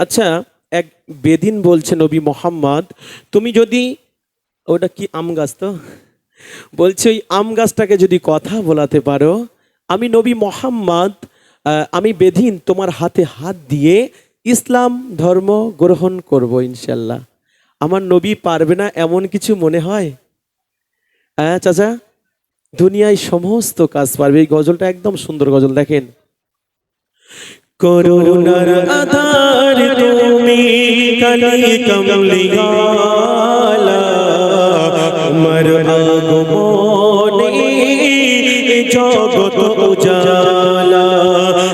আচ্ছা এক বেদিন বলছে নবী মোহাম্মদ, তুমি যদি ওটা কি আম গাছ তো? বলছে, ওই আম গাছটাকে যদি কথা বলাতে পারো, আমি নবী মোহাম্মদ আমি বেদিন তোমার হাতে হাত দিয়ে ইসলাম ধর্ম গ্রহণ করব ইনশাল্লাহ। আমার নবী পারবে না এমন কিছু মনে হয়? হ্যাঁ চাচা, দুনিয়ায় সমস্ত কাজ পারবে। এই গজলটা একদম সুন্দর গজল, দেখেন। করুণার আধার তুমি কালি কমলিয়ালা আমার আগমনে জগত উজালা।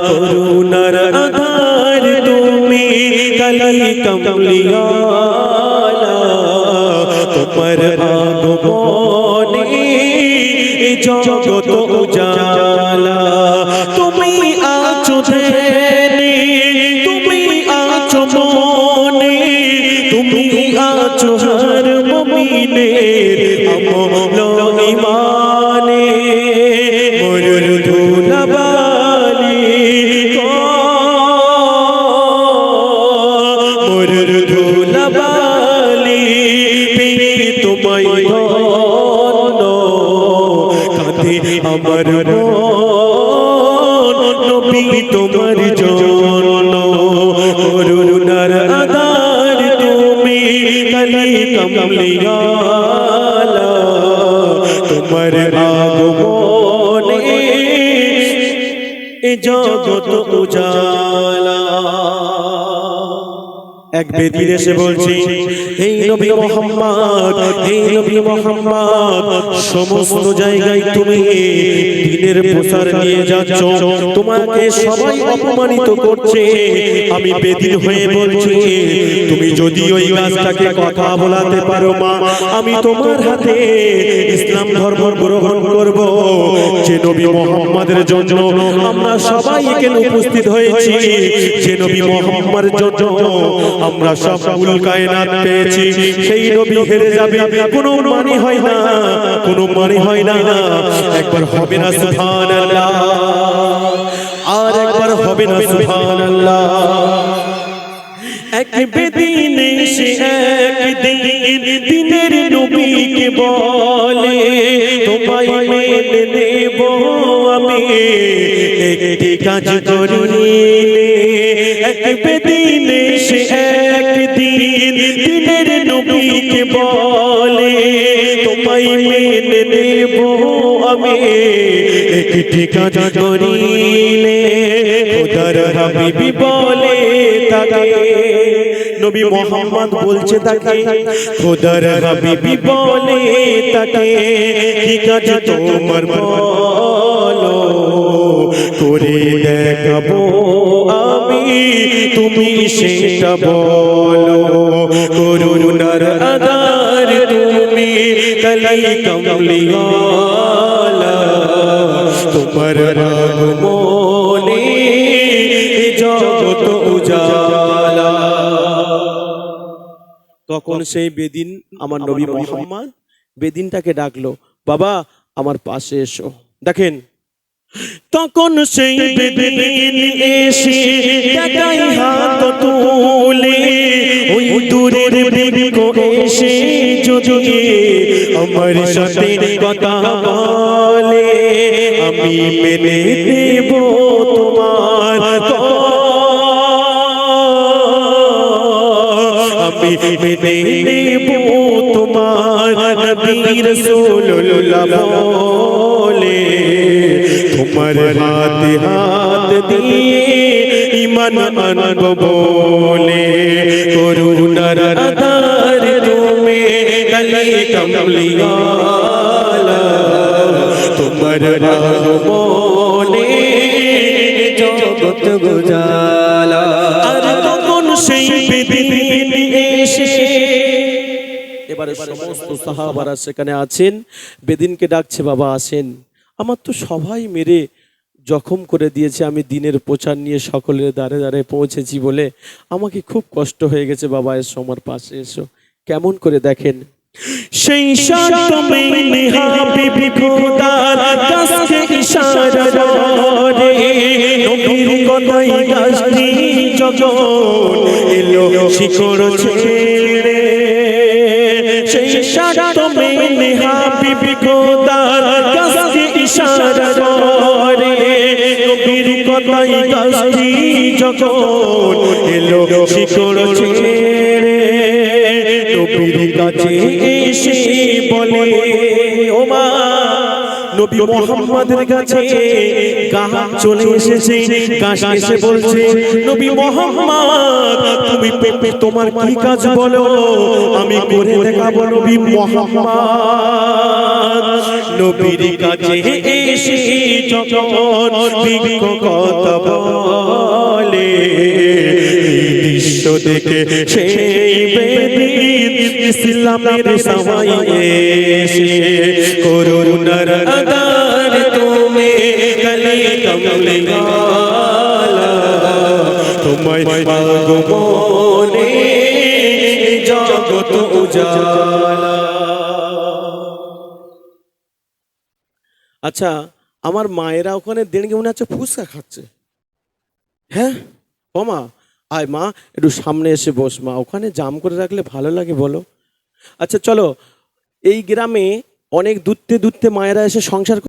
করুণার আধার তুমি কালি কমলিয়ালা তোমার আগমনে জগত উজালা। আমার নবী তোমার জন্য করুণার আধার তুমি কালি কমলিয়ালা তোমার আগমনে জগত উজালা। এক বেদিন এসে বলছি এই নবী মোহাম্মদ এই নবী মোহাম্মদ সমস্ত জায়গায় তুমি দিনের প্রচার নিয়ে যাচ্ছ। তোমাকে সবাই অপমানিত করছে। আমি বেদিন হয়ে বলছি তুমি যদি ওই গাছটাকে কথা বলাতে পারো মা আমি তোমার হাতে ইসলাম ধর্ম গ্রহণ করব। যে নবী মোহাম্মদের জন্য আমরা সবাই এখানে উপস্থিত হয়েছি। যে নবী মোহাম্মদের জন্য আমরা সব কুল কায়নাত পেয়েছি। সেই নবী হেরে যাবে। কোনো মানে হয় না। কোনো মানে হয় না। একবার হবে না সুবহানাল্লাহ। আর একবার হবে না সুবহানাল্লাহ। এক বেদিন সে একদিন দিনের নবীকে বলে, তোমায় মেনে নেব আমি। একটি কাজ করিলে দিনের নবীকে বলে, তোমায় মেনে নেব আমি। একটি কাজ করিলে খোদার হাবিবি বলে তাকে। নবী মোহাম্মদ বলছে তাকে, খোদার হাবিবি বলে তাকে। কি কাজ তোমার বলো? করে দেখাবো আমি, তুমি সেটা বলো। করুণার তুমি তোমার আগমনে জগত উজালা তখন সেই বেদিন আমার নবী মোহাম্মদ বেদিনটাকে ডাকলো বাবা আমার পাশে এসো। দেখেন তখন সেই বেদিন এসে দেখাই হাত তুলে ওই দূরের বৃক্ষ এসে যদি আমার সাথে কথা বলে, আমি মেনে দেব তোমার আমি মেনে নেব তোমার নবী রাসূলুল্লাহ বলে। তোমার হাতে হাত দিয়ে ইমান আনব বলে করুণার আধার তুমি কালি কমলিয়ালা তোমার আগমনে জগৎ গুজালা আর সেই এবারে সমস্ত সাহাবারা সেখানে আছেন বেদিনকে ডাকছে বাবা আসেন আমার তো সবাই মেরে জখম করে দিয়েছে, আমি দিনের প্রচার নিয়ে সকলের দ্বারে দ্বারে পৌঁছেছি বলে আমাকে খুব কষ্ট হয়ে গেছে, বাবা এসো আমার পাশে এসো। কেমন করে দেখেন? সেই ইশারা কথাই কাজটি যখন এলো শিকড় ছেড়ে নবীর কাছে এসে বলে, ও মা, নবী মোহাম্মদের কাছে গাছ চলে এসেছে। গাছ এসে বলছে, নবী মোহাম্মদ, তুমি পে- পে- তোমার কি কাজ বলো? আমি করে দেখাবো নবী মোহাম্মদ। নবীর কাছে এসে যখন বিজ্ঞ কথা বলে দৃশ্য দেখে সেই বেদিন ইসলামের সবাই এসে করুণার আদার তুমি কমলে তোমায় মাগো বলে জগত উজালা। আচ্ছা আমার মায়েরা ওখানে দেড়গে মনে হচ্ছে ফুচকা খাচ্ছে। হ্যাঁ? ও মা, আয় মা, একটু সামনে এসে বস মা, ওখানে জাম করে রাখলে ভালো লাগে বলো। আচ্ছা চলো, এই গ্রামে অনেক দূরতে দূরতে মায়েরা এসে সংসার